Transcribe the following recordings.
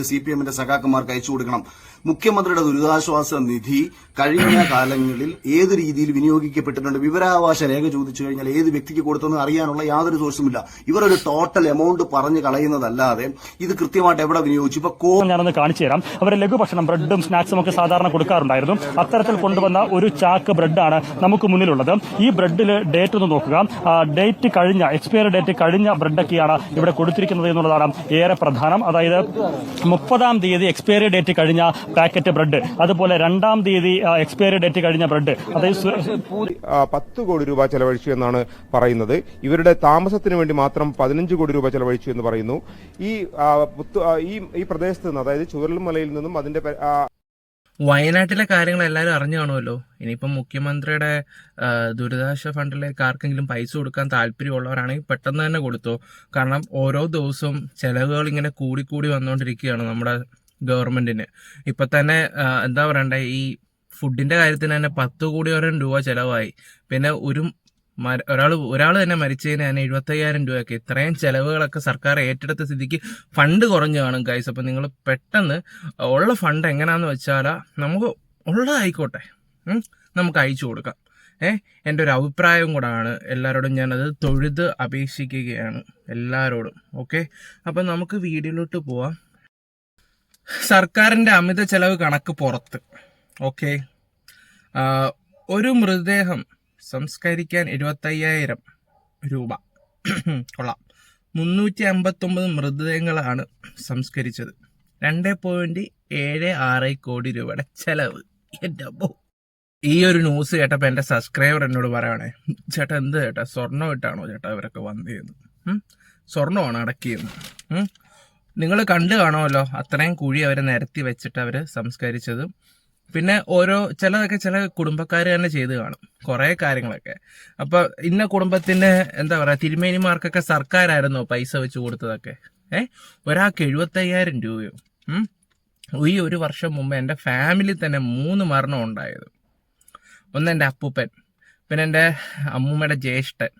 മറ്റ് C P എമ്മിന്റെ സഖാക്കന്മാർക്ക് അയച്ചു കൊടുക്കണം. മുഖ്യമന്ത്രിയുടെ ദുരിതാശ്വാസ നിധി കഴിഞ്ഞ കാലങ്ങളിൽ ഏത് രീതിയിൽ വിനിയോഗിക്കപ്പെട്ടിട്ടുണ്ട്? വിവരാവകാശ രേഖ ചോദിച്ചു കഴിഞ്ഞാൽ ഏത് വ്യക്തിക്ക് കൊടുത്തെന്ന് അറിയാനുള്ള യാതൊരു സോഴ്സുമില്ല. ഇവർ ഒരു ടോട്ടൽ എമൗണ്ട് പറഞ്ഞു കളയുന്നതല്ലാതെ ഇത് കൃത്യമായിട്ട് എവിടെ വിനിയോഗിച്ചു? ഇപ്പൊ കോ ഞാനൊന്ന് കാണിച്ചു തരാം. അവർ ലഘുഭക്ഷണം ബ്രെഡും സ്നാക്സും ഒക്കെ സാധാരണ കൊടുക്കാറുണ്ടായിരുന്നു. അത്തരത്തിൽ കൊണ്ടുവന്ന ഒരു ചാക്ക് ബ്രെഡാണ് നമുക്ക് മുന്നിലുള്ളത്. ഈ ബ്രെഡിൽ ഡേറ്റ് ഒന്ന് നോക്കുക. ഡേറ്റ് കഴിഞ്ഞ എക്സ്പയർ ഡേറ്റ് കഴിഞ്ഞ ബ്രെഡൊക്കെയാണ് ഇവിടെ കൊടുത്തിരിക്കുന്നത് എന്നുള്ളതാണ് ഏറെ പ്രധാനം. അതായത് മുപ്പതാം തീയതി എക്സ്പയറി ഡേറ്റ് കഴിഞ്ഞ പാക്കറ്റ് ബ്രെഡ് അതുപോലെ രണ്ടാം തീയതി എക്സ്പയറി ഡേറ്റ് കഴിഞ്ഞ ബ്രെഡ് അതായത് പത്ത് കോടി രൂപ ചെലവഴിച്ചു എന്നാണ് പറയുന്നത്. ഇവരുടെ താമസത്തിന് വേണ്ടി മാത്രം പതിനഞ്ച് കോടി രൂപ ചെലവഴിച്ചു എന്ന് പറയുന്നു. ഈ ഈ പ്രദേശത്ത് നിന്ന് അതായത് ചുവരൽമലയിൽ നിന്നും അതിന്റെ വയനാട്ടിലെ കാര്യങ്ങൾ എല്ലാവരും അറിഞ്ഞു കാണുമല്ലോ. ഇനിയിപ്പം മുഖ്യമന്ത്രിയുടെ ദുരിതാശ്വാസ ഫണ്ടിലേക്ക് ആർക്കെങ്കിലും പൈസ കൊടുക്കാൻ താല്പര്യമുള്ളവരാണെങ്കിൽ പെട്ടെന്ന് തന്നെ കൊടുത്തോ. കാരണം ഓരോ ദിവസവും ചിലവുകൾ ഇങ്ങനെ കൂടിക്കൂടി വന്നുകൊണ്ടിരിക്കുകയാണ് നമ്മുടെ ഗവൺമെന്റിന്. ഇപ്പൊ തന്നെ എന്താ പറയണ്ടേ ഈ ഫുഡിന്റെ കാര്യത്തിന് തന്നെ പത്ത് കോടിയോരം രൂപ ചെലവായി. പിന്നെ ഒരു ഒരാൾ ഒരാൾ തന്നെ മരിച്ചതിന് തന്നെ എഴുപത്തയ്യായിരം രൂപയൊക്കെ. ഇത്രയും ചെലവുകളൊക്കെ സർക്കാർ ഏറ്റെടുത്ത സ്ഥിതിക്ക് ഫണ്ട് കുറഞ്ഞു കാണും ഗൈസ് അപ്പം നിങ്ങൾ പെട്ടെന്ന് ഉള്ള ഫണ്ട് എങ്ങനെയാന്ന് വെച്ചാൽ നമുക്ക് ഉള്ളതായിക്കോട്ടെ. നമുക്ക് അയച്ചു കൊടുക്കാം. ഏ എന്റെ ഒരു അഭിപ്രായം കൂടാണ്. എല്ലാവരോടും ഞാനത് തൊഴുത് അപേക്ഷിക്കുകയാണ്. എല്ലാവരോടും ഓക്കെ? അപ്പം നമുക്ക് വീഡിയോയിലോട്ട് പോവാം. സർക്കാരിന്റെ അമിത ചെലവ് കണക്ക് പുറത്ത്. ഓക്കെ? ഒരു മൃതദേഹം സംസ്കരിക്കാൻ എഴുപത്തയ്യായിരം രൂപ. കൊള്ളാം. മുന്നൂറ്റി അമ്പത്തൊമ്പത് മൃതദേഹങ്ങളാണ് സംസ്കരിച്ചത്. രണ്ട് പോയിന്റ് ഏഴ് ആറ് കോടി രൂപയുടെ ചെലവ്. എന്റെ. ഈ ഒരു ന്യൂസ് കേട്ടപ്പോൾ എന്റെ സബ്സ്ക്രൈബർ എന്നോട് പറയണേ ചേട്ടാ എന്ത് ചേട്ടാ? സ്വർണം ഇട്ടാണോ ചേട്ടാ ഇവരൊക്കെ വന്നിരുന്നു സ്വർണമാണ് അടക്കിയെന്ന് നിങ്ങൾ കണ്ടു കാണുമല്ലോ അത്രയും കുഴി അവരെ നിരത്തി വെച്ചിട്ട് അവർ സംസ്കരിച്ചത്. പിന്നെ ഓരോ ചിലതൊക്കെ ചില കുടുംബക്കാർ തന്നെ ചെയ്ത് കാണും. കുറേ കാര്യങ്ങളൊക്കെ. അപ്പൊ ഇന്ന കുടുംബത്തിന്റെ എന്താ പറയാ തിരുമേനിമാർക്കൊക്കെ സർക്കാരായിരുന്നോ പൈസ വെച്ച് കൊടുത്തതൊക്കെ? ഏഹ് ഒരാൾക്ക് എഴുപത്തയ്യായിരം രൂപയോ? ഈ ഒരു വർഷം മുമ്പ് എന്റെ ഫാമിലി തന്നെ മൂന്ന് മരണം ഉണ്ടായത്. ഒന്ന് എന്റെ അപ്പൂപ്പൻ പിന്നെ എന്റെ അമ്മൂമ്മയുടെ ജ്യേഷ്ഠൻ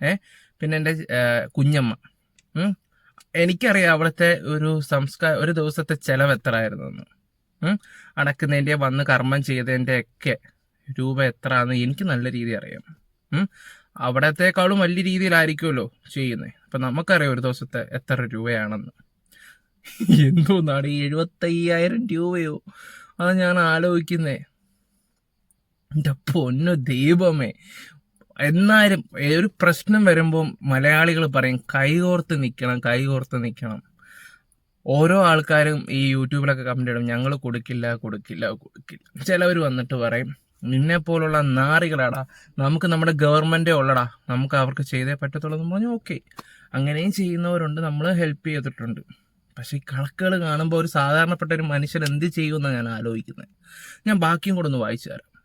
ഏ? പിന്നെ എന്റെ കുഞ്ഞമ്മ എനിക്കറിയാം അവിടുത്തെ ഒരു സംസ്കാര ഒരു ദിവസത്തെ ചെലവ് എത്ര ആയിരുന്നു അടക്കുന്നതിന്റെ വന്ന് കർമ്മം ചെയ്തതിന്റെ ഒക്കെ രൂപ എത്ര എന്ന് എനിക്ക് നല്ല രീതി അറിയാം? അവിടത്തേക്കാളും വലിയ രീതിയിലായിരിക്കുമല്ലോ ചെയ്യുന്നത് അപ്പം നമുക്കറിയാം ഒരു ദിവസത്തെ എത്ര രൂപയാണെന്ന്. എന്തോന്നാണ് എഴുപത്തയ്യായിരം രൂപയോ? അത് ഞാൻ ആലോചിക്കുന്നേ. എന്റെ പൊന്നു ദൈവമേ. എന്നാലും ഒരു പ്രശ്നം വരുമ്പോൾ മലയാളികൾ പറയും കൈകോർത്ത് നിൽക്കണം കൈകോർത്ത് നിൽക്കണം. ഓരോ ആൾക്കാരും ഈ യൂട്യൂബിലൊക്കെ കമന്റ് ഇടും. ഞങ്ങൾ കൊടുക്കില്ല കൊടുക്കില്ല കൊടുക്കില്ല. ചിലവർ വന്നിട്ട് പറയും നിന്നെ പോലുള്ള നാറികളാടാ. നമുക്ക് നമ്മുടെ ഗവൺമെന്റേ ഉള്ളടാ. നമുക്ക് അവർക്ക് ചെയ്തേ പറ്റത്തുള്ളൂ. എന്ന് പറഞ്ഞു ഓക്കെ. അങ്ങനെയും ചെയ്യുന്നവരുണ്ട്. നമ്മൾ ഹെൽപ്പ് ചെയ്തിട്ടുണ്ട്. പക്ഷെ ഈ കണക്കുകൾ കാണുമ്പോൾ ഒരു സാധാരണപ്പെട്ട ഒരു മനുഷ്യൻ എന്ത് ചെയ്യുമെന്നാണ് ഞാൻ ആലോചിക്കുന്നത് ഞാൻ ബാക്കിയും കൂടെ ഒന്ന് വായിച്ചു തരാം.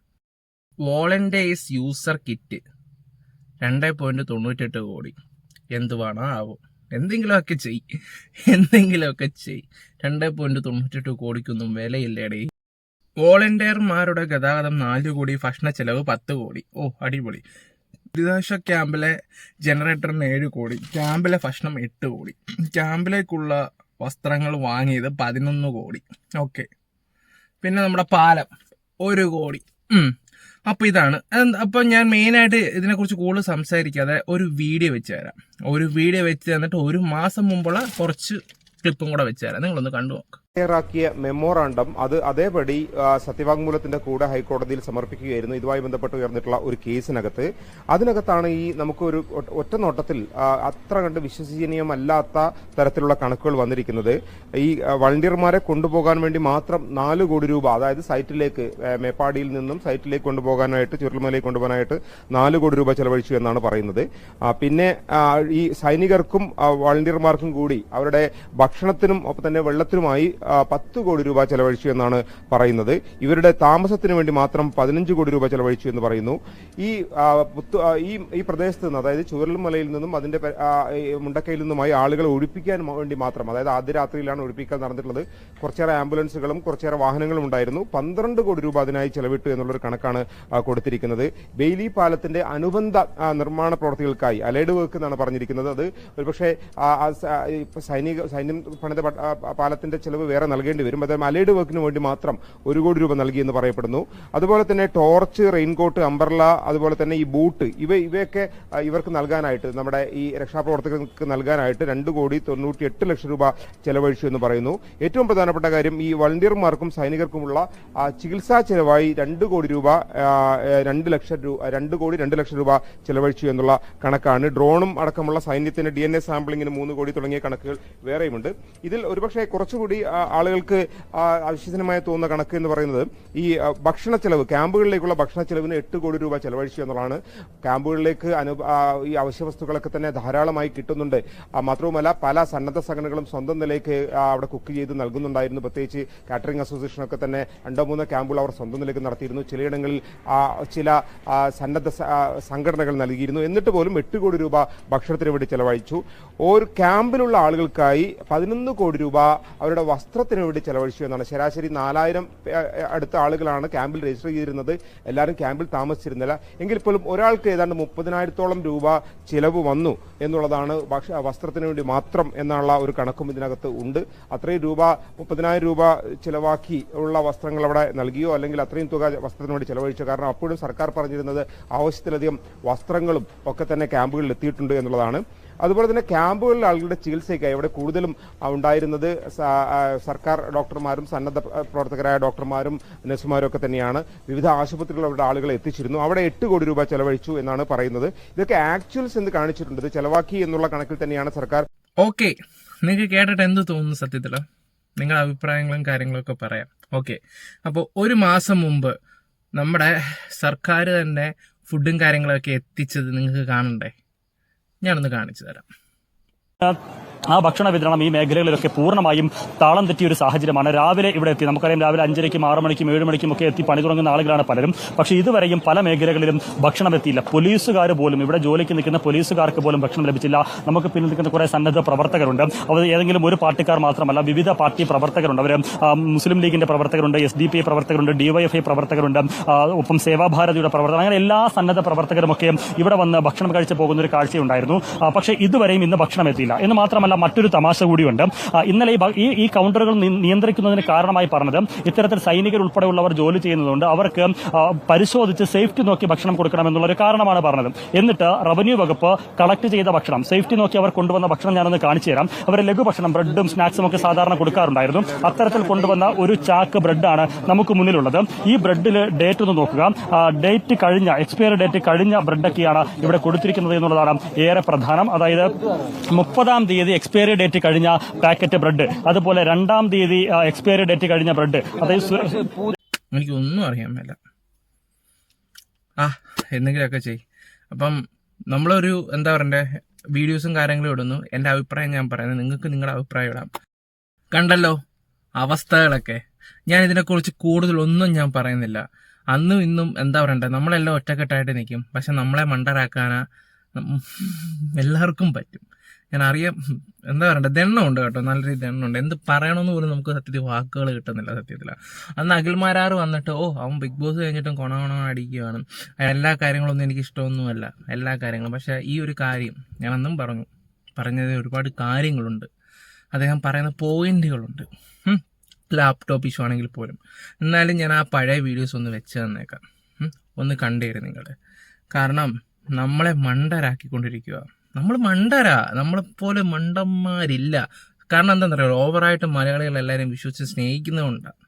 Volunteers user kit. രണ്ട് പോയിന്റ് തൊണ്ണൂറ്റെട്ട് കോടി. എന്തുവാണോ ആവും? എന്തെങ്കിലുമൊക്കെ ചെയ്. എന്തെങ്കിലുമൊക്കെ ചെയ്. രണ്ട് പോയിന്റ് തൊണ്ണൂറ്റെട്ട് കോടിക്കൊന്നും വിലയില്ലേടേ. വോളണ്ടിയർമാരുടെ ഗതാഗതം നാല് കോടി ഭക്ഷണ ചെലവ് പത്ത് കോടി. ഓ അടിപൊളി. ദുരിതാശ്വാസ ക്യാമ്പിലെ ജനറേറ്ററിന് ഏഴ് കോടി. ക്യാമ്പിലെ ഭക്ഷണം എട്ട് കോടി. ക്യാമ്പിലേക്കുള്ള വസ്ത്രങ്ങൾ വാങ്ങിയത് പതിനൊന്ന് കോടി. ഓക്കെ. പിന്നെ നമ്മുടെ പാലം ഒരു കോടി. ഉം. അപ്പൊ ഇതാണ്. അപ്പൊ ഞാൻ മെയിനായിട്ട് ഇതിനെക്കുറിച്ച് കൂടുതൽ സംസാരിക്കാതെ ഒരു വീഡിയോ വെച്ച് തരാം. ഒരു വീഡിയോ വെച്ച് തന്നിട്ട് ഒരു മാസം മുമ്പുള്ള കുറച്ച് ക്ലിപ്പും കൂടെ വെച്ച് തരാം. നിങ്ങളൊന്ന് കണ്ടു നോക്ക്. തയ്യാറാക്കിയ മെമ്മോറാണ്ടം അത് അതേപടി സത്യവാങ്മൂലത്തിന്റെ കൂടെ ഹൈക്കോടതിയിൽ സമർപ്പിക്കുകയായിരുന്നു. ഇതുമായി ബന്ധപ്പെട്ട് ഉയർന്നിട്ടുള്ള ഒരു കേസിനകത്ത്. അതിനകത്താണ് ഈ നമുക്ക് ഒരു ഒറ്റ നോട്ടത്തിൽ അത്ര കണ്ട് വിശ്വസനീയമല്ലാത്ത തരത്തിലുള്ള കണക്കുകൾ വന്നിരിക്കുന്നത്. ഈ വളണ്ടിയർമാരെ കൊണ്ടുപോകാൻ വേണ്ടി മാത്രം നാല് കോടി രൂപ അതായത് സൈറ്റിലേക്ക് മേപ്പാടിയിൽ നിന്നും സൈറ്റിലേക്ക് കൊണ്ടുപോകാനായിട്ട് ചുരുൾമലയിൽ കൊണ്ടുപോകാനായിട്ട് നാല് കോടി രൂപ ചെലവഴിച്ചു എന്നാണ് പറയുന്നത്. പിന്നെ ഈ സൈനികർക്കും വളണ്ടിയർമാർക്കും കൂടി അവരുടെ ഭക്ഷണത്തിനും ഒപ്പം തന്നെ വെള്ളത്തിനുമായി പത്ത് കോടി രൂപ ചെലവഴിച്ചു എന്നാണ് പറയുന്നത്. ഇവരുടെ താമസത്തിന് വേണ്ടി മാത്രം പതിനഞ്ച് കോടി രൂപ ചെലവഴിച്ചു എന്ന് പറയുന്നു. ഈ ഈ പ്രദേശത്ത് നിന്ന് അതായത് ചുവരൽമലയിൽ നിന്നും അതിന്റെ മുണ്ടക്കയിൽ നിന്നുമായി ആളുകളെ ഒഴിപ്പിക്കാൻ വേണ്ടി മാത്രം അതായത് ആദ്യ രാത്രിയിലാണ് ഒഴിപ്പിക്കൽ നടന്നിട്ടുള്ളത്. കുറച്ചേറെ ആംബുലൻസുകളും കുറച്ചേറെ വാഹനങ്ങളും ഉണ്ടായിരുന്നു. പന്ത്രണ്ട് കോടി രൂപ അതിനായി ചെലവിട്ടു എന്നുള്ളൊരു കണക്കാണ് കൊടുത്തിരിക്കുന്നത്. ബെയിലി പാലത്തിന്റെ അനുബന്ധ നിർമ്മാണ പ്രവർത്തികൾക്കായി അലൈഡ് വർക്ക് എന്നാണ് പറഞ്ഞിരിക്കുന്നത്. അത് ഒരുപക്ഷെ സൈനിക സൈന്യം പണിത പാലത്തിന്റെ ചെലവ് വേറെ നൽകേണ്ടി വരും. അതായത് അലൈഡ് വർക്കിന് വേണ്ടി മാത്രം ഒരു കോടി രൂപ നൽകിയെന്ന് പറയപ്പെടുന്നു. അതുപോലെ തന്നെ ടോർച്ച് റെയിൻകോട്ട് അംബർല അതുപോലെ തന്നെ ഈ ബൂട്ട് ഇവ ഇവയൊക്കെ ഇവർക്ക് നൽകാനായിട്ട് നമ്മുടെ ഈ രക്ഷാപ്രവർത്തകർക്ക് നൽകാനായിട്ട് രണ്ട് കോടി തൊണ്ണൂറ്റി എട്ട് ലക്ഷം രൂപ ചെലവഴിച്ചു എന്ന് പറയുന്നു. ഏറ്റവും പ്രധാനപ്പെട്ട കാര്യം ഈ വളണ്ടിയർമാർക്കും സൈനികർക്കുമുള്ള ചികിത്സാ ചെലവായി രണ്ട് കോടി രൂപ രണ്ട് ലക്ഷം രൂപ രണ്ട് കോടി രണ്ട് ലക്ഷം രൂപ ചെലവഴിച്ചു എന്നുള്ള കണക്കാണ്. ഡ്രോണും അടക്കമുള്ള സൈന്യത്തിന്റെ ഡി എൻ എ സാമ്പിളിങ്ങിന് മൂന്ന് കോടി തുടങ്ങിയ കണക്കുകൾ വേറെയുമുണ്ട്. ഇതിൽ ഒരുപക്ഷെ കുറച്ചുകൂടി ആളുകൾക്ക് അവിശ്വസനമായി തോന്നുന്ന കണക്ക് എന്ന് പറയുന്നത് ഈ ഭക്ഷണ ചെലവ് ക്യാമ്പുകളിലേക്കുള്ള ഭക്ഷണ ചെലവിന് എട്ട് കോടി രൂപ ചെലവഴിച്ചു എന്നുള്ളതാണ്. ക്യാമ്പുകളിലേക്ക് അനു ഈ അവശ്യ വസ്തുക്കളൊക്കെ തന്നെ ധാരാളമായി കിട്ടുന്നുണ്ട്. മാത്രവുമല്ല പല സന്നദ്ധ സംഘടനകളും സ്വന്തം നിലയ്ക്ക് അവിടെ കുക്ക് ചെയ്ത് നൽകുന്നുണ്ടായിരുന്നു. പ്രത്യേകിച്ച് കാറ്ററിംഗ് അസോസിയേഷനൊക്കെ തന്നെ രണ്ടോ മൂന്നോ ക്യാമ്പുകൾ അവർ സ്വന്തം നിലയ്ക്ക് നടത്തിയിരുന്നു. ചിലയിടങ്ങളിൽ ചില സന്നദ്ധ സംഘടനകൾ നൽകിയിരുന്നു. എന്നിട്ട് പോലും എട്ട് കോടി രൂപ ഭക്ഷണത്തിന് വേണ്ടി ചെലവഴിച്ചു. ഒരു ക്യാമ്പിലുള്ള ആളുകൾക്കായി പതിനൊന്ന് കോടി രൂപ അവരുടെ വസ്ത്രത്തിന് വേണ്ടി ചെലവഴിച്ചു എന്നാണ്. ശരാശരി നാലായിരം അടുത്ത ആളുകളാണ് ക്യാമ്പിൽ രജിസ്റ്റർ ചെയ്തിരുന്നത്. എല്ലാവരും ക്യാമ്പിൽ താമസിച്ചിരുന്നില്ല. എങ്കിൽ പോലും ഒരാൾക്ക് ഏതാണ്ട് മുപ്പതിനായിരത്തോളം രൂപ ചിലവ് വന്നു എന്നുള്ളതാണ് വസ്ത്രത്തിന് വേണ്ടി മാത്രം എന്നുള്ള ഒരു കണക്കും ഇതിനകത്ത് ഉണ്ട്. അത്രയും രൂപ മുപ്പതിനായിരം രൂപ ചിലവാക്കി ഉള്ള വസ്ത്രങ്ങൾ അവിടെ നൽകിയോ അല്ലെങ്കിൽ അത്രയും തുക വസ്ത്രത്തിന് വേണ്ടി ചെലവഴിച്ചോ? കാരണം അപ്പോഴും സർക്കാർ പറഞ്ഞിരുന്നത് ആവശ്യത്തിലധികം വസ്ത്രങ്ങളും ഒക്കെ തന്നെ ക്യാമ്പുകളിൽ എത്തിയിട്ടുണ്ട് എന്നുള്ളതാണ്. അതുപോലെ തന്നെ ക്യാമ്പുകളിലെ ആളുകളുടെ ചികിത്സയ്ക്കായി ഇവിടെ കൂടുതലും ഉണ്ടായിരുന്നത് സർക്കാർ ഡോക്ടർമാരും സന്നദ്ധ പ്രവർത്തകരായ ഡോക്ടർമാരും നഴ്സുമാരും ഒക്കെ തന്നെയാണ്. വിവിധ ആശുപത്രികളിൽ അവരുടെ ആളുകളെ എത്തിച്ചിരുന്നു. അവിടെ എട്ട് കോടി രൂപ ചെലവഴിച്ചു എന്നാണ് പറയുന്നത്. ഇതൊക്കെ ആക്ച്വൽസ് എന്ന് കാണിച്ചിട്ടുണ്ട്. ചെലവാക്കി എന്നുള്ള കണക്കിൽ തന്നെയാണ് സർക്കാർ ഓക്കെ. നിങ്ങൾക്ക് കേട്ടിട്ട് എന്ത് തോന്നുന്നു സത്യത്തിൽ നിങ്ങളുടെ അഭിപ്രായങ്ങളും കാര്യങ്ങളും ഒക്കെ പറയാം. ഓക്കെ. അപ്പോൾ ഒരു മാസം മുമ്പ് നമ്മുടെ സർക്കാർ തന്നെ ഫുഡും കാര്യങ്ങളൊക്കെ എത്തിച്ചത് നിങ്ങൾക്ക് കാണണ്ടേ? ഞാനൊന്ന് കാണിച്ചു തരാം. ആ ഭക്ഷണ വിതരണം ഈ മേഖലകളിലൊക്കെ പൂർണമായും താളം തെറ്റിയ ഒരു സാഹചര്യമാണ്. രാവിലെ ഇവിടെ എത്തി നമുക്കറിയാം രാവിലെ അഞ്ചരയ്ക്കും ആറ് മണിക്കും ഏഴ് മണിക്കും ഒക്കെ എത്തി പണി തുടങ്ങുന്ന ആളുകളാണ് പലരും. പക്ഷേ ഇതുവരെയും പല മേഖലകളിലും ഭക്ഷണം എത്തിയില്ല. പോലീസുകാർ പോലും ഇവിടെ ജോലിക്ക് നിൽക്കുന്ന പോലീസുകാർക്ക് പോലും ഭക്ഷണം ലഭിച്ചില്ല. നമുക്ക് പിന്നിൽ നിൽക്കുന്ന കുറേ സന്നദ്ധ പ്രവർത്തകരുണ്ട്. അവർ ഏതെങ്കിലും ഒരു പാർട്ടിക്കാർ മാത്രമല്ല വിവിധ പാർട്ടി പ്രവർത്തകരുണ്ട്. അവർ മുസ്ലിം ലീഗിന്റെ പ്രവർത്തകരുണ്ട് എസ് ഡി പി ഐ പ്രവർത്തകരുണ്ട് ഡിവൈഎഫ്ഐ പ്രവർത്തകരുണ്ട് ഒപ്പം സേവാഭാരതിയുടെ പ്രവർത്തകർ അങ്ങനെ എല്ലാ സന്നദ്ധ പ്രവർത്തകരും ഒക്കെ ഇവിടെ വന്ന് ഭക്ഷണം കഴിച്ച് പോകുന്ന ഒരു കാഴ്ചയുണ്ടായിരുന്നു. പക്ഷേ ഇതുവരെയും ഇന്ന് ഭക്ഷണം എത്തിയില്ല. എന്ന് മാത്രമല്ല മറ്റൊരു തമാശ കൂടിയുണ്ട്. ഇന്നലെ ഈ ഈ ഈ കൗണ്ടറുകൾ നിയന്ത്രിക്കുന്നതിന് കാരണമായി പറഞ്ഞത് ഇത്തരത്തിൽ സൈനികർ ഉൾപ്പെടെയുള്ളവർ ജോലി ചെയ്യുന്നതുകൊണ്ട് അവർക്ക് പരിശോധിച്ച് സേഫ്റ്റി നോക്കി ഭക്ഷണം കൊടുക്കണമെന്നുള്ള ഒരു കാരണമാണ് പറഞ്ഞത്. എന്നിട്ട് റവന്യൂ വകുപ്പ് കളക്ട് ചെയ്ത ഭക്ഷണം സേഫ്റ്റി നോക്കി അവർ കൊണ്ടുവന്ന ഭക്ഷണം ഞാനൊന്ന് കാണിച്ചു തരാം. അവർ ലഘുഭക്ഷണം ബ്രെഡും സ്നാക്സും ഒക്കെ സാധാരണ കൊടുക്കാറുണ്ടായിരുന്നു. അത്തരത്തിൽ കൊണ്ടുവന്ന ഒരു ചാക്ക് ബ്രെഡാണ് നമുക്ക് മുന്നിലുള്ളത്. ഈ ബ്രെഡിൽ ഡേറ്റ് ഒന്ന് നോക്കുക. ഡേറ്റ് കഴിഞ്ഞ എക്സ്പയർ ഡേറ്റ് കഴിഞ്ഞ ബ്രെഡൊക്കെയാണ് ഇവിടെ കൊടുത്തിരിക്കുന്നത് എന്നുള്ളതാണ് ഏറെ പ്രധാനം. അതായത് മുപ്പതാം തീയതി എക്സ്പയറി ഡേറ്റ് കഴിഞ്ഞ പാക്കറ്റ് ബ്രെഡ് അതുപോലെ രണ്ടാം തീയതി എക്സ്പയറി ഡേറ്റ് കഴിഞ്ഞ ബ്രെഡ് അതായത് സു- എനിക്ക് ഒന്നും അറിയാൻ മേല. ആ എന്തെങ്കിലുമൊക്കെ ചെയ്. അപ്പം നമ്മളൊരു എന്താ പറയണ്ടേ വീഡിയോസും കാര്യങ്ങളും ഇടുന്നു. എന്റെ അഭിപ്രായം ഞാൻ പറയുന്നത് നിങ്ങൾക്ക് നിങ്ങളുടെ അഭിപ്രായം ഇടാം. കണ്ടല്ലോ അവസ്ഥകളൊക്കെ. ഞാൻ ഇതിനെക്കുറിച്ച് കൂടുതലൊന്നും ഞാൻ പറയുന്നില്ല. അന്നും ഇന്നും എന്താ പറയണ്ടേ നമ്മളെല്ലാം ഒറ്റക്കെട്ടായിട്ട് നിൽക്കും പക്ഷെ നമ്മളെ മണ്ടരാക്കാനാ എല്ലാവർക്കും പറ്റും. ഞാൻ അറിയാം എന്താ പറയണ്ടേ? ദണ്ണമുണ്ട് കേട്ടോ. നല്ല രീതിയിൽ ദണ്ണമുണ്ട് എന്ത് പറയണമെന്ന് പോലും നമുക്ക് സത്യത്തിൽ വാക്കുകൾ കിട്ടുന്നില്ല സത്യത്തിൽ. അന്ന് അഖിൽമാരാറ് വന്നിട്ട് ഓ അവൻ ബിഗ് ബോസ് കഴിഞ്ഞിട്ടും കൊണ കൊണ അടിക്കുകയാണ്. എല്ലാ കാര്യങ്ങളൊന്നും എനിക്ക് ഇഷ്ടമൊന്നുമല്ല എല്ലാ കാര്യങ്ങളും. പക്ഷേ ഈ ഒരു കാര്യം ഞാൻ അന്നും പറഞ്ഞു. പറഞ്ഞത് ഒരുപാട് കാര്യങ്ങളുണ്ട്. അദ്ദേഹം പറയുന്ന പോയിന്റുകളുണ്ട്. ലാപ്ടോപ്പ് ഇഷ്യൂ ആണെങ്കിൽ പോലും. എന്നാലും ഞാൻ ആ പഴയ വീഡിയോസ് ഒന്ന് വെച്ച് തന്നേക്കാം. ഒന്ന് കണ്ടേര് നിങ്ങൾ കാരണം നമ്മളെ മണ്ടരാക്കിക്കൊണ്ടിരിക്കുക നമ്മൾ മണ്ടരാ. നമ്മളെപ്പോലെ മണ്ടന്മാരില്ല. കാരണം എന്താണെന്ന് അറിയാമോ ഓവറായിട്ട് മലയാളികൾ എല്ലാവരും വിശ്വസിച്ച് സ്നേഹിക്കുന്നതുകൊണ്ടാണ്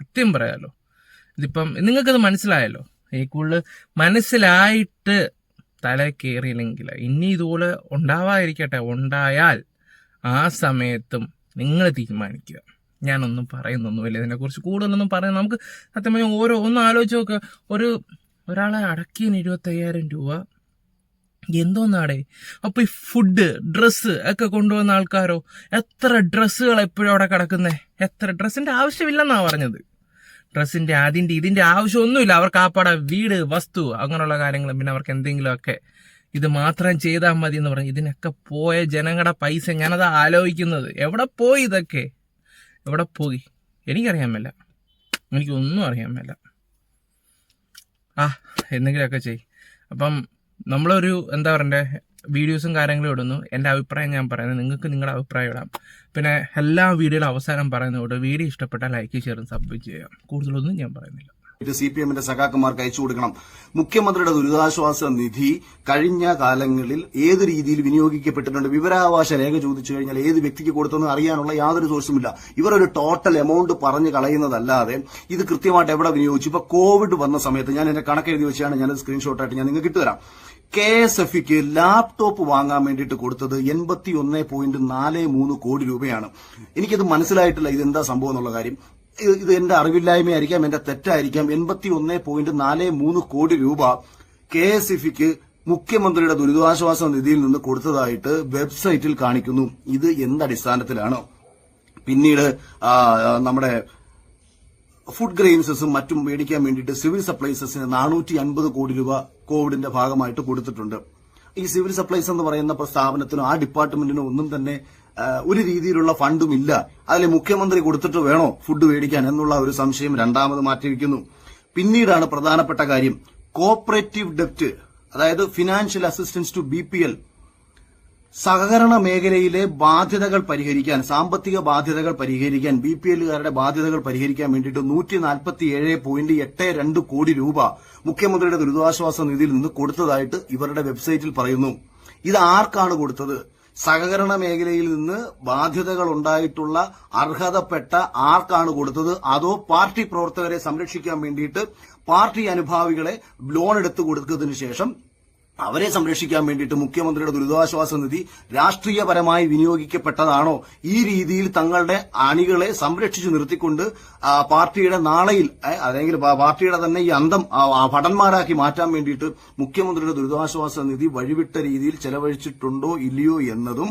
സത്യം പറയാലോ. ഇതിപ്പം നിങ്ങൾക്കത് മനസ്സിലായല്ലോ? ഈ കൂടുതൽ മനസ്സിലായിട്ട് തല കയറിയില്ലെങ്കിൽ ഇനി ഇതുപോലെ ഉണ്ടാവാതിരിക്കട്ടെ. ഉണ്ടായാൽ ആ സമയത്തും നിങ്ങൾ തീരുമാനിക്കുക. ഞാനൊന്നും പറയുന്നൊന്നുമില്ല. ഇതിനെക്കുറിച്ച് കൂടുതലൊന്നും പറയാൻ നമുക്ക് സത്യം പറഞ്ഞാൽ ഓരോ ഒന്ന് ആലോചിച്ച് നോക്കുക ഒരു ഒരാളെ അടക്കിയതിന് ഇരുപത്തയ്യായിരം രൂപ എന്തോന്നാടേ? അപ്പൊ ഈ ഫുഡ് ഡ്രസ്സ് ഒക്കെ കൊണ്ടുവന്ന ആൾക്കാരോ? എത്ര ഡ്രസ്സുകൾ എപ്പോഴും അവിടെ കിടക്കുന്നേ? എത്ര ഡ്രസ്സിന്റെ ആവശ്യമില്ലെന്നാ പറഞ്ഞത്. ഡ്രസ്സിന്റെ അതിന്റെ ഇതിന്റെ ആവശ്യമൊന്നുമില്ല. അവർക്ക് ആപ്പാടെ വീട് വസ്തു അങ്ങനെയുള്ള കാര്യങ്ങൾ പിന്നെ അവർക്ക് എന്തെങ്കിലുമൊക്കെ ഇത് മാത്രം ചെയ്താൽ മതി എന്ന് പറഞ്ഞു ഇതിനൊക്കെ പോയ ജനങ്ങളുടെ പൈസ ഞാനത് ആലോചിക്കുന്നത്. എവിടെ പോയി ഇതൊക്കെ? എവിടെ പോയി? എനിക്കറിയാൻ മേല. എനിക്കൊന്നും അറിയാൻ മേല. ആ എന്തെങ്കിലുമൊക്കെ ചെയ് അപ്പം നമ്മളൊരു എന്താ പറയണ്ടേ വീഡിയോസും കാര്യങ്ങളും ഇടുന്നു. എന്റെ അഭിപ്രായം ഞാൻ പറയുന്നത് നിങ്ങൾക്ക് നിങ്ങളുടെ അഭിപ്രായം ഇടാം. പിന്നെ എല്ലാ വീഡിയോയുടെ അവസാനം പറയുന്നതോട് വീഡിയോ ഇഷ്ടപ്പെട്ട ലൈക്ക് ഷെയറും സബ്മിറ്റ് ചെയ്യാം. കൂടുതലൊന്നും ഞാൻ പറയുന്നില്ല. ഇത് സി പി എമ്മിന്റെ സഖാക്കന്മാർക്ക് അയച്ചു കൊടുക്കണം. മുഖ്യമന്ത്രിയുടെ ദുരിതാശ്വാസ നിധി കഴിഞ്ഞ കാലങ്ങളിൽ ഏത് രീതിയിൽ വിനിയോഗിക്കപ്പെട്ടിട്ടുണ്ട്? വിവരാവകാശ രേഖ ചോദിച്ചു കഴിഞ്ഞാൽ ഏത് വ്യക്തിക്ക് കൊടുത്തെന്ന് അറിയാനുള്ള യാതൊരു സോഴ്സുമില്ല ഇവർ ഒരു ടോട്ടൽ എമൗണ്ട് പറഞ്ഞു കളയുന്നതല്ലാതെ ഇത് കൃത്യമായിട്ട് എവിടെ വിനിയോഗിച്ചു? ഇപ്പൊ കോവിഡ് വന്ന സമയത്ത് ഞാൻ എന്റെ കണക്ക് എഴുതി വെച്ചാണ് ഞാനത് സ്ക്രീൻഷോട്ടായിട്ട് ഞാൻ നിങ്ങൾക്ക് ഇട്ടുതരാം കെ എസ് എഫ് ലാപ്ടോപ്പ് വാങ്ങാൻ വേണ്ടിയിട്ട് കൊടുത്തത് എൺപത്തി ഒന്ന് പോയിന്റ് നാല് മൂന്ന് കോടി രൂപയാണ്. എനിക്കത് മനസ്സിലായിട്ടില്ല. ഇതെന്താ സംഭവം എന്നുള്ള കാര്യം. ഇത് എന്റെ അറിവില്ലായ്മയായിരിക്കാം എന്റെ തെറ്റായിരിക്കാം. എൺപത്തി ഒന്ന് പോയിന്റ് നാല് മൂന്ന് കോടി രൂപ കെ എസ് എഫ് ഇക്ക് മുഖ്യമന്ത്രിയുടെ ദുരിതാശ്വാസ നിധിയിൽ നിന്ന് കൊടുത്തതായിട്ട് വെബ്സൈറ്റിൽ കാണിക്കുന്നു. ഇത് എന്തടിസ്ഥാനത്തിലാണ് പിന്നീട് നമ്മുടെ ഫുഡ് ഗ്രെയിൻസും മറ്റും മേടിക്കാൻ വേണ്ടിയിട്ട് സിവിൽ സപ്ലൈസസിന് നാനൂറ്റി അൻപത് കോടി രൂപ കോവിഡിന്റെ ഭാഗമായിട്ട് കൊടുത്തിട്ടുണ്ട്. ഈ സിവിൽ സപ്ലൈസ് എന്ന് പറയുന്ന സ്ഥാപനത്തിനോ ആ ഡിപ്പാർട്ട്മെന്റിനോ ഒന്നും തന്നെ ഒരു രീതിയിലുള്ള ഫണ്ടും ഇല്ല. അതിൽ മുഖ്യമന്ത്രി കൊടുത്തിട്ട് വേണോ ഫുഡ് മേടിക്കാൻ എന്നുള്ള ഒരു സംശയം രണ്ടാമത് മാറ്റിവെക്കുന്നു. പിന്നീടാണ് പ്രധാനപ്പെട്ട കാര്യം കോപ്പറേറ്റീവ് ഡെപ്റ്റ് അതായത് financial assistance to B P L സഹകരണ മേഖലയിലെ ബാധ്യതകൾ പരിഹരിക്കാൻ സാമ്പത്തിക ബാധ്യതകൾ പരിഹരിക്കാൻ ബി പി എല്ലുകാരുടെ ബാധ്യതകൾ പരിഹരിക്കാൻ വേണ്ടിയിട്ട് നൂറ്റി നാൽപ്പത്തി ഏഴ് പോയിന്റ് എട്ട് രണ്ട് കോടി രൂപ മുഖ്യമന്ത്രിയുടെ ദുരിതാശ്വാസ നിധിയിൽ നിന്ന് കൊടുത്തതായിട്ട് ഇവരുടെ വെബ്സൈറ്റിൽ പറയുന്നു. ഇത് ആർക്കാണ് കൊടുത്തത്? സഹകരണ മേഖലയിൽ നിന്ന് ബാധ്യതകൾ ഉണ്ടായിട്ടുള്ള അർഹതപ്പെട്ട ആർക്കാണ് കൊടുത്തത്? അതോ പാർട്ടി പ്രവർത്തകരെ സംരക്ഷിക്കാൻ വേണ്ടിയിട്ട് പാർട്ടി അനുഭാവികളെ ലോൺ എടുത്തു കൊടുത്തതിനു ശേഷം അവരെ സംരക്ഷിക്കാൻ വേണ്ടിയിട്ട് മുഖ്യമന്ത്രിയുടെ ദുരിതാശ്വാസ നിധി രാഷ്ട്രീയപരമായി വിനിയോഗിക്കപ്പെട്ടതാണോ? ഈ രീതിയിൽ തങ്ങളുടെ അണികളെ സംരക്ഷിച്ചു നിർത്തിക്കൊണ്ട് പാർട്ടിയുടെ നാളെയിൽ അല്ലെങ്കിൽ പാർട്ടിയുടെ തന്നെ ഈ അന്തം ഭടന്മാരാക്കി മാറ്റാൻ വേണ്ടിയിട്ട് മുഖ്യമന്ത്രിയുടെ ദുരിതാശ്വാസ നിധി വഴിവിട്ട രീതിയിൽ ചെലവഴിച്ചിട്ടുണ്ടോ ഇല്ലയോ എന്നതും